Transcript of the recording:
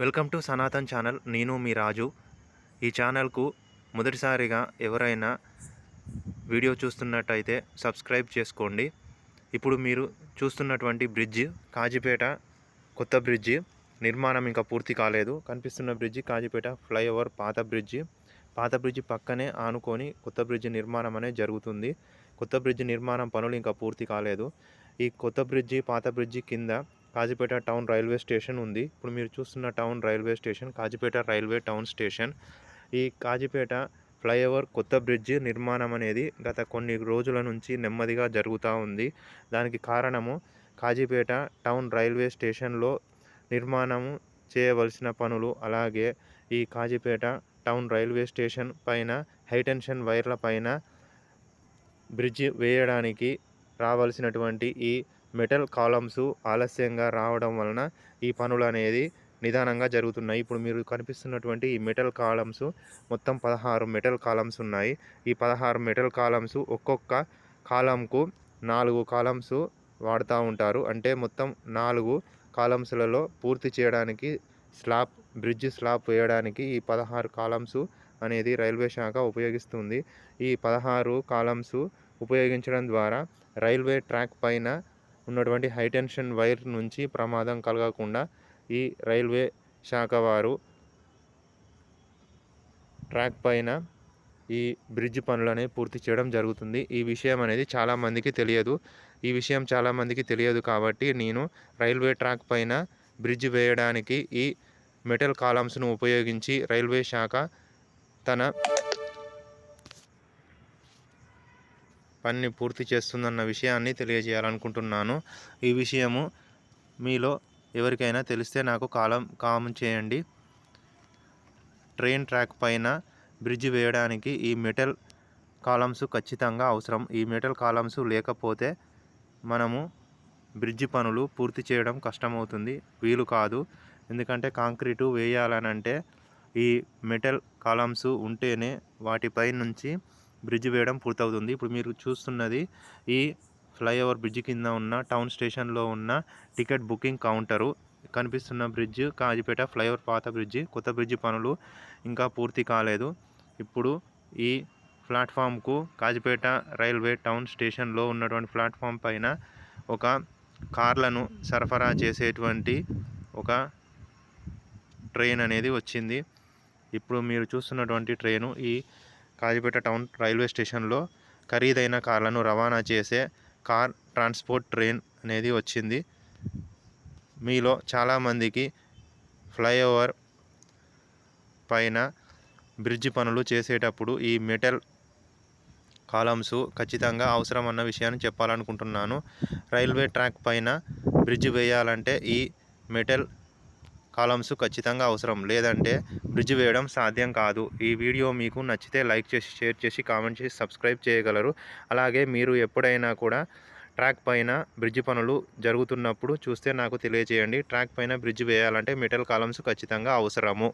Welcome to Sanatan channel. నేను మీ రాజు. ఈ ఛానల్కు మొదటిసారిగా ఎవరైనా వీడియో చూస్తున్నట్టయితే సబ్స్క్రైబ్ చేసుకోండి. ఇప్పుడు మీరు చూస్తున్నటువంటి బ్రిడ్జ్ కాజీపేట కొత్త బ్రిడ్జి. నిర్మాణం ఇంకా పూర్తి కాలేదు. కనిపిస్తున్న బ్రిడ్జి కాజీపేట ఫ్లైఓవర్ పాత బ్రిడ్జి. పాత బ్రిడ్జి పక్కనే ఆనుకొని కొత్త బ్రిడ్జి నిర్మాణం అనేది జరుగుతుంది. కొత్త బ్రిడ్జి నిర్మాణం పనులు ఇంకా పూర్తి కాలేదు. ఈ కొత్త బ్రిడ్జి పాత బ్రిడ్జి కింద కాజీపేట టౌన్ రైల్వే స్టేషన్ ఉంది. ఇప్పుడు మీరు చూస్తున్న town railway station Kazipet railway town station. ఈ కాజీపేట ఫ్లైఓవర్ కొత్త బ్రిడ్జి నిర్మాణం అనేది గత కొన్ని రోజుల నుంచి నెమ్మదిగా జరుగుతూ ఉంది. దానికి కారణము కాజీపేట టౌన్ రైల్వే స్టేషన్లో నిర్మాణము చేయవలసిన పనులు అలాగే ఈ కాజీపేట టౌన్ రైల్వే స్టేషన్ పైన హైటెన్షన్ వైర్ల పైన బ్రిడ్జి వేయడానికి రావాల్సినటువంటి ఈ మెటల్ కాలమ్స్ ఆలస్యంగా రావడం వలన ఈ పనులు అనేది నిదానంగా జరుగుతున్నాయి. ఇప్పుడు మీరు కనిపిస్తున్నటువంటి ఈ మెటల్ కాలమ్స్ మొత్తం పదహారు మెటల్ కాలమ్స్ ఉన్నాయి. ఈ పదహారు మెటల్ కాలమ్స్ ఒక్కొక్క కాలంకు నాలుగు కాలమ్స్ వాడుతూ ఉంటారు. అంటే మొత్తం నాలుగు కాలమ్స్లలో పూర్తి చేయడానికి స్లాబ్ బ్రిడ్జ్ స్లాబ్ వేయడానికి ఈ పదహారు కాలమ్స్ అనేది రైల్వే శాఖ ఉపయోగిస్తుంది. ఈ పదహారు కాలమ్స్ ఉపయోగించడం ద్వారా రైల్వే ట్రాక్ పైన ఉన్నటువంటి హైటెన్షన్ వైర్ నుంచి ప్రమాదం కలగకుండా ఈ రైల్వే శాఖ వారు ట్రాక్ పైన ఈ బ్రిడ్జ్ పనులని పూర్తి చేయడం జరుగుతుంది. ఈ విషయం అనేది చాలామందికి తెలియదు. ఈ విషయం చాలామందికి తెలియదు కాబట్టి నేను రైల్వే ట్రాక్ పైన బ్రిడ్జ్ వేయడానికి ఈ మెటల్ కాలమ్స్ను ఉపయోగించి రైల్వే శాఖ తన పనిని పూర్తి చేస్తుందన్న విషయాన్ని తెలియజేయాలనుకుంటున్నాను. ఈ విషయము మీలో ఎవరికైనా తెలిస్తే నాకు కాలం కామెంట్ చేయండి. ట్రైన్ ట్రాక్ పైన బ్రిడ్జ్ వేయడానికి ఈ మెటల్ కాలమ్స్ ఖచ్చితంగా అవసరం. ఈ మెటల్ కాలమ్స్ లేకపోతే మనము బ్రిడ్జ్ పనులు పూర్తి చేయడం కష్టమవుతుంది. వీలు కాదు. ఎందుకంటే కాంక్రీటు వేయాలనంటే ఈ మెటల్ కాలమ్స్ ఉంటేనే వాటిపై నుంచి బ్రిడ్జ్ వేయడం పూర్తవుతుంది. ఇప్పుడు మీరు చూస్తున్నది ఈ ఫ్లైఓవర్ బ్రిడ్జ్ కింద ఉన్న టౌన్ స్టేషన్లో ఉన్న టికెట్ బుకింగ్ కౌంటరు. కనిపిస్తున్న బ్రిడ్జ్ కాజిపేట ఫ్లైఓవర్ పాత బ్రిడ్జి కొత్త బ్రిడ్జి పనులు ఇంకా పూర్తి కాలేదు. ఇప్పుడు ఈ ప్లాట్ఫామ్కు కాజిపేట రైల్వే టౌన్ స్టేషన్లో ఉన్నటువంటి ప్లాట్ఫామ్ పైన ఒక కార్లను సరఫరా చేసేటువంటి ఒక ట్రైన్ అనేది వచ్చింది. ఇప్పుడు మీరు చూస్తున్నటువంటి ట్రైను ఈ కాజిపేట టౌన్ రైల్వే స్టేషన్లో ఖరీదైన కార్లను రవాణా చేసే కార్ ట్రాన్స్పోర్ట్ ట్రైన్ అనేది వచ్చింది. మీలో చాలామందికి ఫ్లైఓవర్ పైన బ్రిడ్జి పనులు చేసేటప్పుడు ఈ మెటల్ కాలమ్స్ ఖచ్చితంగా అవసరం అన్న విషయాన్ని చెప్పాలనుకుంటున్నాను. రైల్వే ట్రాక్ పైన బ్రిడ్జ్ వేయాలంటే ఈ మెటల్ కాలమ్స్ ఖచ్చితంగా అవసరం. లేదంటే బ్రిడ్జ్ వేయడం సాధ్యం కాదు. ఈ వీడియో మీకు నచ్చితే లైక్ చేసి షేర్ చేసి కామెంట్ చేసి సబ్స్క్రైబ్ చేయగలరు. అలాగే మీరు ఎప్పుడైనా కూడా ట్రాక్ పైన బ్రిడ్జ్ పనులు జరుగుతున్నప్పుడు చూస్తే నాకు తెలియజేయండి ట్రాక్ పైన బ్రిడ్జ్ వేయాలంటే మెటల్ కాలమ్స్ ఖచ్చితంగా అవసరము.